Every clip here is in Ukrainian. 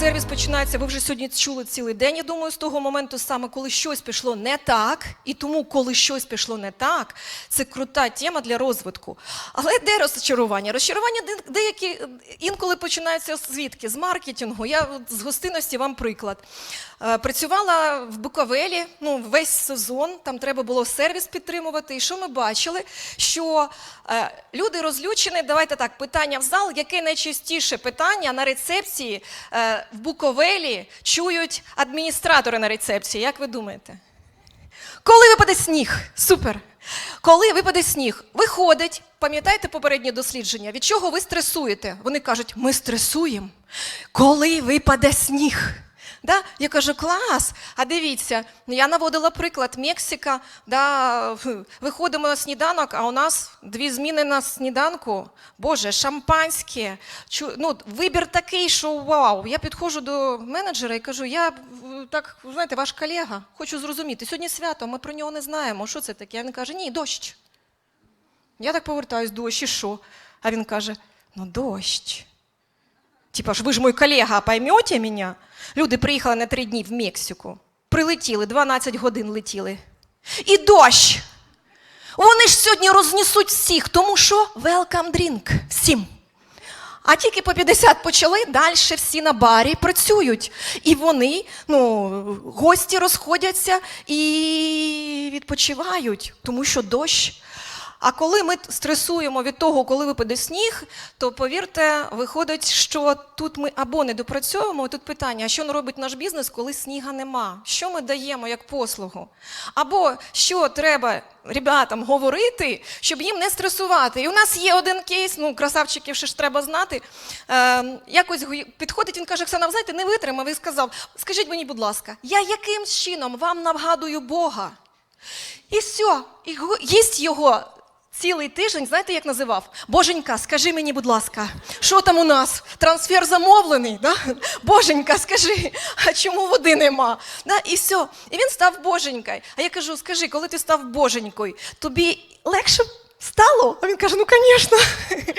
сервіс починається. Ви вже сьогодні чули цілий день. Я думаю, з того моменту, саме коли щось пішло не так, і тому, коли щось пішло не так, це крута тема для розвитку. Але де розчарування? Розчарування де- деякі інколи починаються звідки? З маркетингу. Я з гостинності вам приклад. Е, Працювала в Буковелі ну, весь сезон, там треба було сервіс підтримувати. І що ми бачили? Що е, люди розлючені, давайте так, питання в зал, яке найчастіше питання на рецепції е, в Буковелі чують адміністратори на рецепції. Як ви думаєте? Коли випаде сніг? Супер. Коли випаде сніг, виходить, пам'ятаєте попереднє дослідження, від чого ви стресуєте? Вони кажуть, ми стресуємо. Коли випаде сніг? Да? Я кажу, клас. А дивіться, я наводила приклад Мексика, да, виходимо на сніданок, а у нас дві зміни на сніданку. Боже, шампанське. Чу, ну, вибір такий, що вау. Я підходжу до менеджера і кажу, я так, знаєте, ваш колега, хочу зрозуміти. Сьогодні свято, ми про нього не знаємо. Що це таке? Він каже, ні, дощ. Я так повертаюсь, дощ, і що? А він каже: ну дощ. Типа ж ви ж мой колега, поймете мене? Люди приїхали на три дні в Мексику. Прилетіли, 12 годин летіли. І дощ. Вони ж сьогодні рознесуть всіх, тому що welcome drink всім. А тільки по 50 почали, далі всі на барі працюють. І вони, ну, гості розходяться і відпочивають, тому що дощ. А коли ми стресуємо від того, коли випаде сніг, то повірте, виходить, що тут ми або не допрацьовуємо. Тут питання: а що робить наш бізнес, коли сніга нема? Що ми даємо як послугу? Або що треба ребятам говорити, щоб їм не стресувати. І у нас є один кейс, ну красавчиків ще ж треба знати. Е, якось підходить, він каже: Оксана, знаєте, не витримав і сказав: Скажіть мені, будь ласка, я яким чином вам нагадую Бога? І все, і їсть його цілий тиждень, знаєте, як називав? Боженька, скажи мені, будь ласка, що там у нас? Трансфер замовлений? Да? Боженька, скажи, а чому води нема? Да? І все. І він став боженькою. А я кажу: скажи, коли ти став боженькою, тобі легше стало? А він каже: ну, звісно.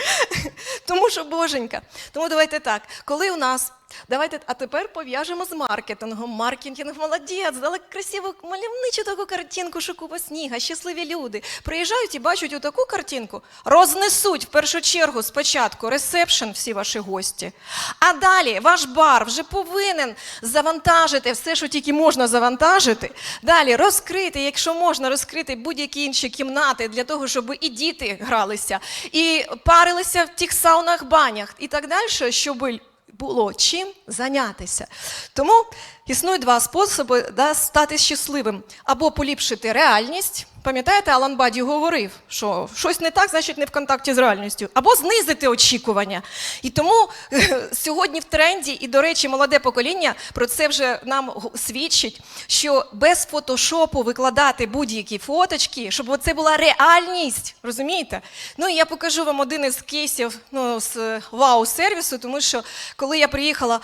Тому що боженька. Тому давайте так, коли у нас. Давайте, а тепер пов'яжемо з маркетингом. Маркетинг молодець, дали красиву мальовничу таку картинку, що купа сніга, щасливі люди. Приїжджають і бачать отаку картинку, рознесуть в першу чергу спочатку ресепшн, всі ваші гості. А далі ваш бар вже повинен завантажити все, що тільки можна завантажити. Далі розкрити, якщо можна, розкрити будь-які інші кімнати для того, щоб і діти гралися, і парилися в тих саунах, банях і так далі, щоб було чим зайнятися. Тому існують два способи да, стати щасливим: або поліпшити реальність. Пам'ятаєте, Алан Баді говорив, що щось не так, значить не в контакті з реальністю, або знизити очікування. І тому е, сьогодні в тренді, і, до речі, молоде покоління про це вже нам свідчить, що без фотошопу викладати будь-які фоточки, щоб це була реальність. Розумієте? Ну і я покажу вам один із кейсів ну, з е, вау-сервісу, тому що коли я приїхала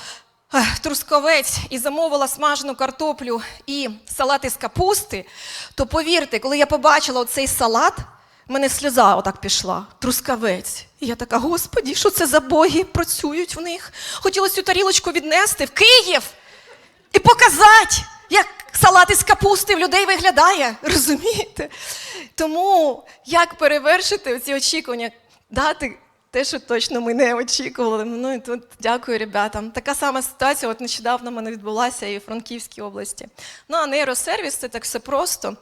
Трусковець і замовила смажену картоплю і салат із капусти, то повірте, коли я побачила оцей салат, мене сльоза отак пішла. Трускавець. І я така, господі, що це за боги працюють в них? Хотілося цю тарілочку віднести в Київ і показати, як салат із капусти в людей виглядає. Розумієте? Тому як перевершити ці очікування, дати те, що точно ми не очікували. Ну і тут дякую ребятам. Така сама ситуація, от нещодавно в мене відбулася і в Франківській області. Ну а нейросервіс це так все просто.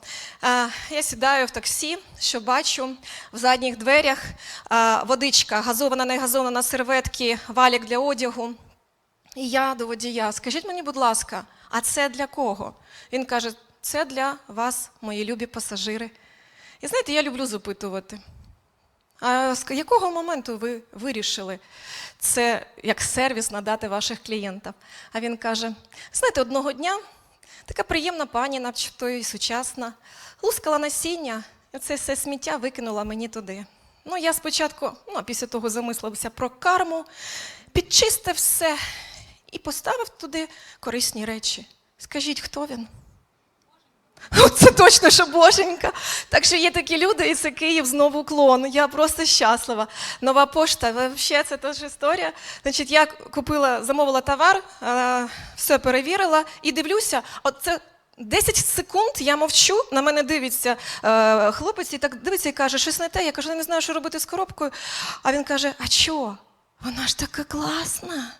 Я сідаю в таксі, що бачу в задніх дверях водичка, газована, не газована серветки, валік для одягу. І я до водія, скажіть мені, будь ласка, а це для кого? Він каже, це для вас, мої любі пасажири. І знаєте, я люблю запитувати. А з якого моменту ви вирішили це як сервіс надати ваших клієнтів? А він каже: знаєте, одного дня така приємна пані, начебто і сучасна, лускала насіння, і це все сміття викинула мені туди. Ну, я спочатку, ну, а після того замислився про карму, підчистив все і поставив туди корисні речі. Скажіть, хто він? Це точно, що боженька. Так що є такі люди, і це Київ знову уклон. Я просто щаслива. Нова пошта, взагалі це теж історія. Значить, я купила, замовила товар, все перевірила і дивлюся, от це 10 секунд я мовчу, на мене дивиться е, хлопець і так дивиться і каже, щось не те. Я кажу, я не знаю, що робити з коробкою. А він каже: А чо? Вона ж така класна.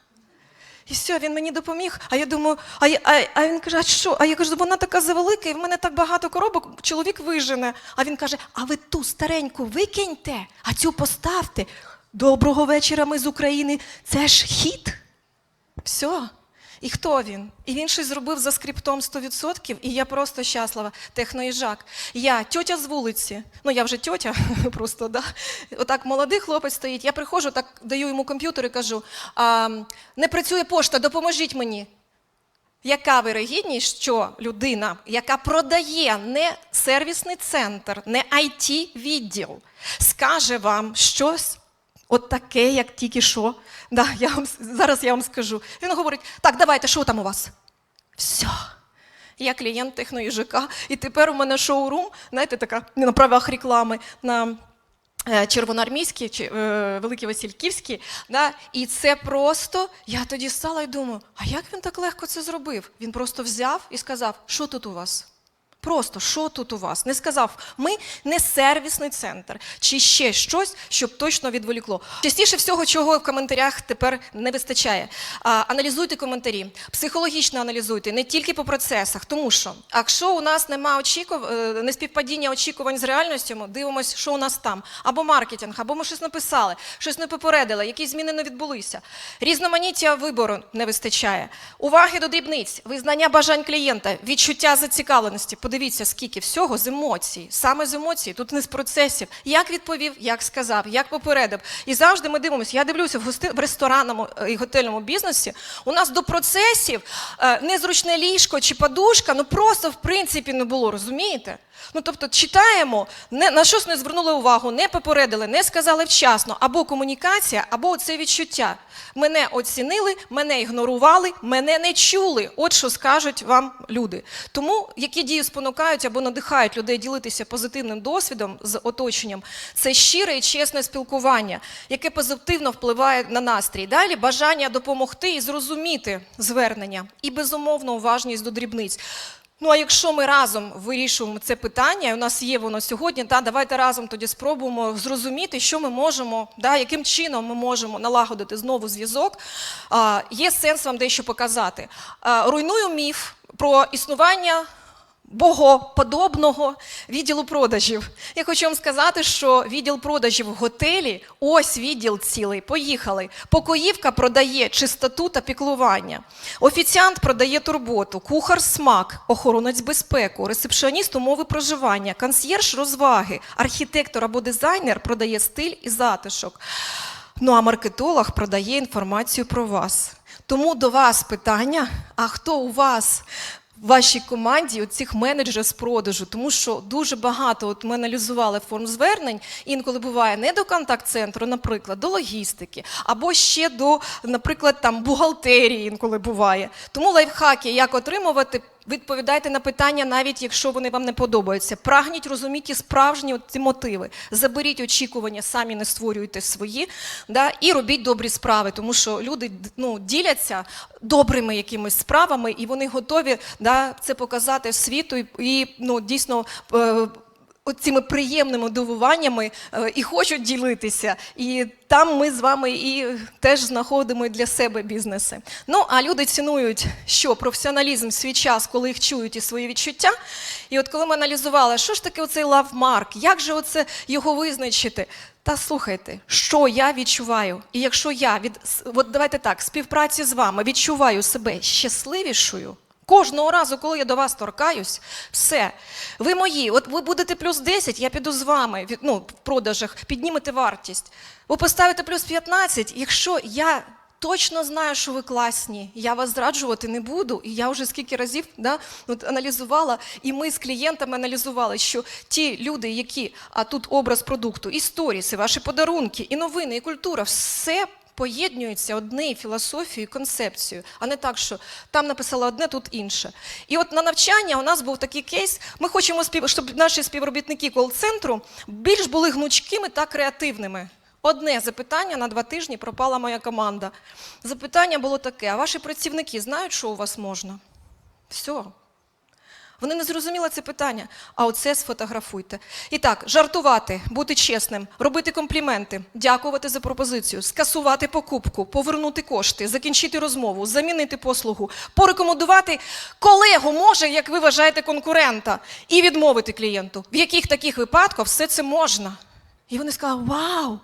І все, він мені допоміг. А я думаю, а, я- а, а він каже, а що? А я кажу, вона така завелика, і в мене так багато коробок, чоловік вижене. А він каже: А ви ту стареньку викиньте, а цю поставте. Доброго вечора, ми з України. Це ж хіт. Все. І хто він? І він щось зробив за скриптом 100%, і я просто щаслива. Техноїжак. Я тьотя з вулиці. Ну, я вже тьотя, просто, да. Отак молодий хлопець стоїть. Я приходжу, так даю йому комп'ютер і кажу: а, не працює пошта, допоможіть мені. Яка вирогідність, що людина, яка продає не сервісний центр, не it відділ скаже вам щось от таке, як тільки що. Да, я вам, зараз я вам скажу. Він говорить: так, давайте, що там у вас? Все. Я клієнт техноїжака, і тепер у мене шоурум, знаєте, така на правах реклами на е, Червоноармійській чи е, Великій. Да? І це просто, я тоді стала і думаю, а як він так легко це зробив? Він просто взяв і сказав, що тут у вас? Просто що тут у вас? Не сказав, ми не сервісний центр чи ще щось, щоб точно відволікло. Частіше всього, чого в коментарях тепер не вистачає. А, аналізуйте коментарі, психологічно аналізуйте, не тільки по процесах, тому що якщо у нас немає очікув... е, неспівпадіння очікувань з реальністю, ми дивимося, що у нас там, або маркетинг, або ми щось написали, щось не попередили, якісь зміни не відбулися. Різноманіття вибору не вистачає. Уваги до дрібниць, визнання бажань клієнта, відчуття зацікавленості. Подивіться, скільки всього з емоцій, саме з емоцій, тут не з процесів. Як відповів, як сказав, як попередив. І завжди ми дивимося. Я дивлюся в гости в ресторанному е, і готельному бізнесі. У нас до процесів е, незручне ліжко чи подушка, ну просто в принципі не було, розумієте? Ну тобто читаємо, не на щось не звернули увагу, не попередили, не сказали вчасно, або комунікація, або це відчуття. Мене оцінили, мене ігнорували, мене не чули. От що скажуть вам люди. Тому які дії спонукають або надихають людей ділитися позитивним досвідом з оточенням, це щире і чесне спілкування, яке позитивно впливає на настрій. Далі бажання допомогти і зрозуміти звернення, і безумовно уважність до дрібниць. Ну а якщо ми разом вирішуємо це питання, і у нас є воно сьогодні, та давайте разом тоді спробуємо зрозуміти, що ми можемо, да, яким чином ми можемо налагодити знову зв'язок. Є сенс вам дещо показати. А, руйную міф про існування. Богоподобного відділу продажів. Я хочу вам сказати, що відділ продажів в готелі ось відділ цілий. Поїхали. Покоївка продає чистоту та піклування. Офіціант продає турботу, кухар смак, охоронець безпеку, ресепшіоніст умови проживання, консьєрж розваги, архітектор або дизайнер продає стиль і затишок. Ну а маркетолог продає інформацію про вас. Тому до вас питання: а хто у вас вашій команді цих менеджерів з продажу? Тому що дуже багато от ми аналізували форм звернень, інколи буває не до контакт-центру, наприклад, до логістики, або ще до, наприклад, там бухгалтерії інколи буває. Тому лайфхаки, як отримувати. Відповідайте на питання, навіть якщо вони вам не подобаються. Прагніть розуміти справжні ці мотиви. Заберіть очікування, самі не створюйте свої, да, і робіть добрі справи, тому що люди ну, діляться добрими якимись справами, і вони готові да, це показати світу і, і ну, дійсно. Цими приємними дивуваннями е, і хочуть ділитися, і там ми з вами і теж знаходимо для себе бізнеси. Ну а люди цінують що професіоналізм свій час, коли їх чують і свої відчуття. І от коли ми аналізували, що ж таке оцей лавмарк, як же оце його визначити? Та слухайте, що я відчуваю, і якщо я від от давайте так, співпраці з вами відчуваю себе щасливішою. Кожного разу, коли я до вас торкаюсь, все. Ви мої, от ви будете плюс 10, я піду з вами від- ну, в продажах, піднімете вартість. Ви поставите плюс 15, якщо я точно знаю, що ви класні, я вас зраджувати не буду. І я вже скільки разів да, от, аналізувала, і ми з клієнтами аналізували, що ті люди, які, а тут образ продукту, і сторіси, ваші подарунки, і новини, і культура, все поєднуються однією філософією, концепцією, а не так, що там написала одне, тут інше. І от на навчання у нас був такий кейс. Ми хочемо, щоб наші співробітники кол-центру більш були гнучкими та креативними. Одне запитання на два тижні пропала моя команда. Запитання було таке: а ваші працівники знають, що у вас можна? Все. Вони не зрозуміли це питання, а оце сфотографуйте. І так, жартувати, бути чесним, робити компліменти, дякувати за пропозицію, скасувати покупку, повернути кошти, закінчити розмову, замінити послугу, порекомендувати колегу, може, як ви вважаєте, конкурента, і відмовити клієнту. В яких таких випадках все це можна? І вони сказали: Вау!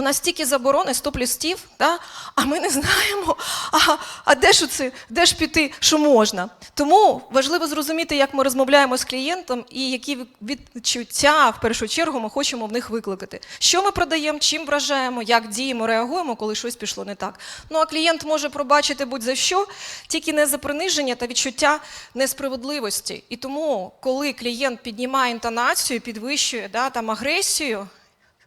У нас стільки заборони, стоп листів, да? а ми не знаємо, а, а де ж це, де ж піти, що можна. Тому важливо зрозуміти, як ми розмовляємо з клієнтом і які відчуття в першу чергу ми хочемо в них викликати. Що ми продаємо, чим вражаємо, як діємо, реагуємо, коли щось пішло не так. Ну а клієнт може пробачити будь-за що, тільки не за приниження та відчуття несправедливості. І тому, коли клієнт піднімає інтонацію, підвищує да, там, агресію,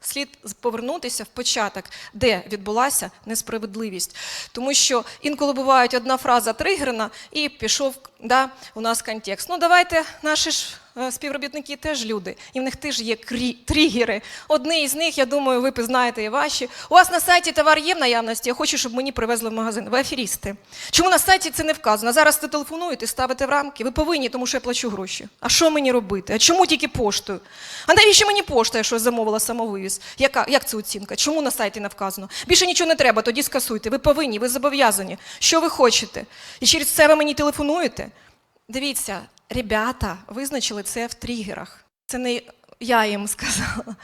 слід повернутися в початок, де відбулася несправедливість. Тому що інколи бувають одна фраза тригерна і пішов да, у нас контекст. Ну давайте наші ж співробітники теж люди, і в них теж є крі- тригери. Одні із них, я думаю, ви знаєте і ваші. У вас на сайті товар є в наявності, я хочу, щоб мені привезли в магазин. Ви аферісти. Чому на сайті це не вказано? Зараз ви телефонуєте, ставите в рамки. Ви повинні, тому що я плачу гроші. А що мені робити? А чому тільки поштою? А навіщо мені пошта, я замовила самовивіз? Яка, як це оцінка? Чому на сайті не вказано? Більше нічого не треба, тоді скасуйте. Ви повинні, ви зобов'язані. Що ви хочете? І через це ви мені телефонуєте? Дивіться, ребята визначили це в тригерах. Це не я їм сказала.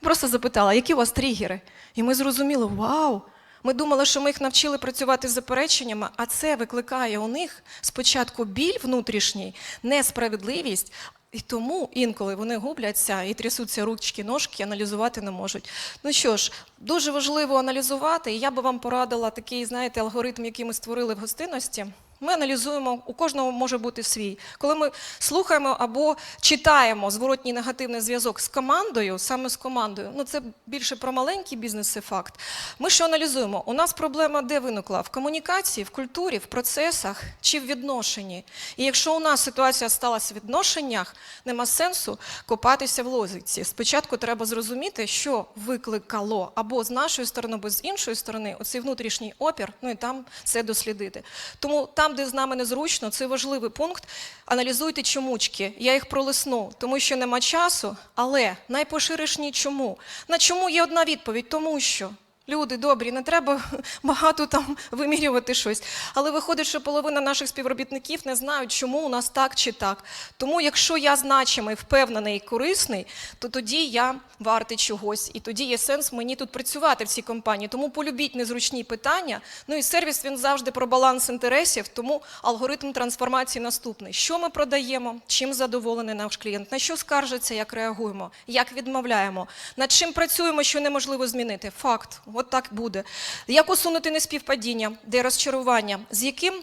Просто запитала, які у вас тригери? І ми зрозуміли, вау! Ми думали, що ми їх навчили працювати з запереченнями, а це викликає у них спочатку біль внутрішній, несправедливість, і тому інколи вони губляться і трясуться ручки, ножки, аналізувати не можуть. Ну що ж, дуже важливо аналізувати, і я би вам порадила такий, знаєте, алгоритм, який ми створили в гостинності. Ми аналізуємо, у кожного може бути свій. Коли ми слухаємо або читаємо зворотній негативний зв'язок з командою, саме з командою, ну це більше про маленький бізнес це факт. Ми що аналізуємо? У нас проблема де виникла? В комунікації, в культурі, в процесах чи в відношенні. І якщо у нас ситуація сталася в відношеннях, нема сенсу копатися в лозиці. Спочатку треба зрозуміти, що викликало або з нашої сторони, або з іншої сторони, оцей внутрішній опір, ну і там це дослідити. Тому там, де з нами незручно, це важливий пункт. Аналізуйте чомучки. Я їх пролисну, тому що нема часу, але найпоширішні чому? На чому є одна відповідь? Тому що. Люди добрі, не треба багато там вимірювати щось. Але виходить, що половина наших співробітників не знають, чому у нас так чи так. Тому, якщо я значимий, впевнений і корисний, то тоді я вартий чогось, і тоді є сенс мені тут працювати в цій компанії. Тому полюбіть незручні питання. Ну і сервіс він завжди про баланс інтересів. Тому алгоритм трансформації наступний: що ми продаємо, чим задоволений наш клієнт, на що скаржиться, як реагуємо, як відмовляємо, над чим працюємо, що неможливо змінити. Факт, от так буде. Як усунути неспівпадіння, де розчарування, з яким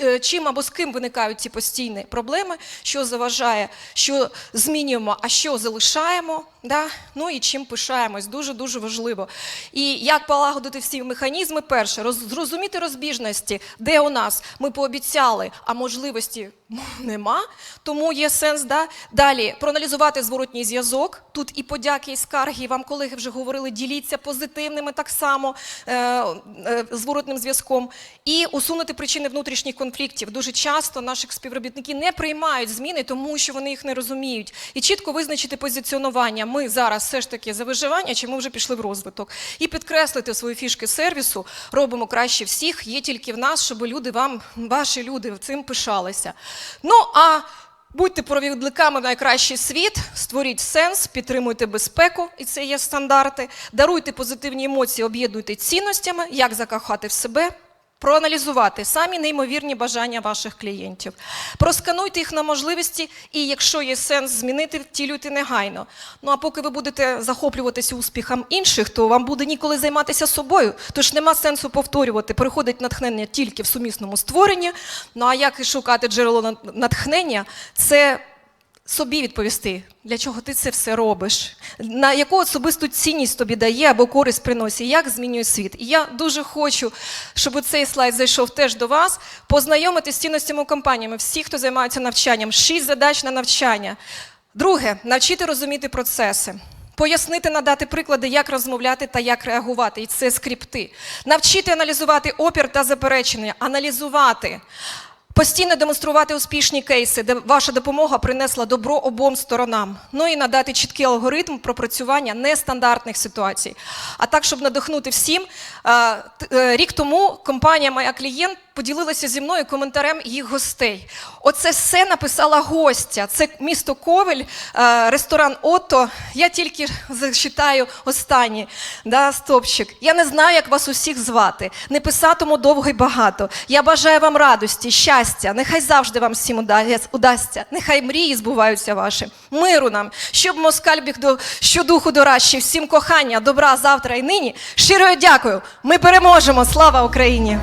е, чим або з ким виникають ці постійні проблеми, що заважає, що змінюємо, а що залишаємо, да? ну і чим пишаємось, дуже-дуже важливо. І як полагодити всі механізми, перше, роз, зрозуміти розбіжності, де у нас ми пообіцяли, а можливості нема, тому є сенс да? далі проаналізувати зворотній зв'язок. Тут і подяки, і скарги, вам колеги вже говорили, діліться позитивними так само е, е, зворотним зв'язком, і усунути причини внутрішніх конфліктів. Дуже часто наші співробітники не приймають зміни, тому що вони їх не розуміють. І чітко визначити позиціонування. Ми зараз все ж таки за виживання, чи ми вже пішли в розвиток. І підкреслити свої фішки сервісу, робимо краще всіх, є тільки в нас, щоб люди вам, ваші люди цим пишалися. Ну а Будьте провідниками в найкращий світ, створіть сенс, підтримуйте безпеку, і це є стандарти. Даруйте позитивні емоції, об'єднуйте цінностями, як закохати в себе, проаналізувати самі неймовірні бажання ваших клієнтів. Проскануйте їх на можливості, і якщо є сенс змінити, втілюйте негайно. Ну а поки ви будете захоплюватися успіхом інших, то вам буде ніколи займатися собою. Тож нема сенсу повторювати, приходить натхнення тільки в сумісному створенні. Ну а як і шукати джерело на- натхнення, це собі відповісти, для чого ти це все робиш, на яку особисту цінність тобі дає або користь приносить, як змінює світ. І я дуже хочу, щоб цей слайд зайшов теж до вас, познайомитися з цінностями компаніями, всі, хто займаються навчанням, шість задач на навчання. Друге, навчити розуміти процеси. Пояснити, надати приклади, як розмовляти та як реагувати, і це скрипти. Навчити аналізувати опір та заперечення, аналізувати. Постійно демонструвати успішні кейси, де ваша допомога принесла добро обом сторонам. Ну і надати чіткий алгоритм пропрацювання нестандартних ситуацій. А так, щоб надихнути всім, е, е, рік тому компанія Моя клієнт поділилася зі мною коментарем їх гостей. Оце все написала гостя. Це місто Ковель, е, ресторан Отто. Я тільки зачитаю останній да, стопчик. Я не знаю, як вас усіх звати. Не писатиму довго й багато. Я бажаю вам радості, щастя. Нехай завжди вам всім уда- удасться. Нехай мрії збуваються ваші. Миру нам, щоб москаль біг до щодуху дорадчий. Всім кохання, добра завтра і нині. Щиро дякую. Ми переможемо. Слава Україні!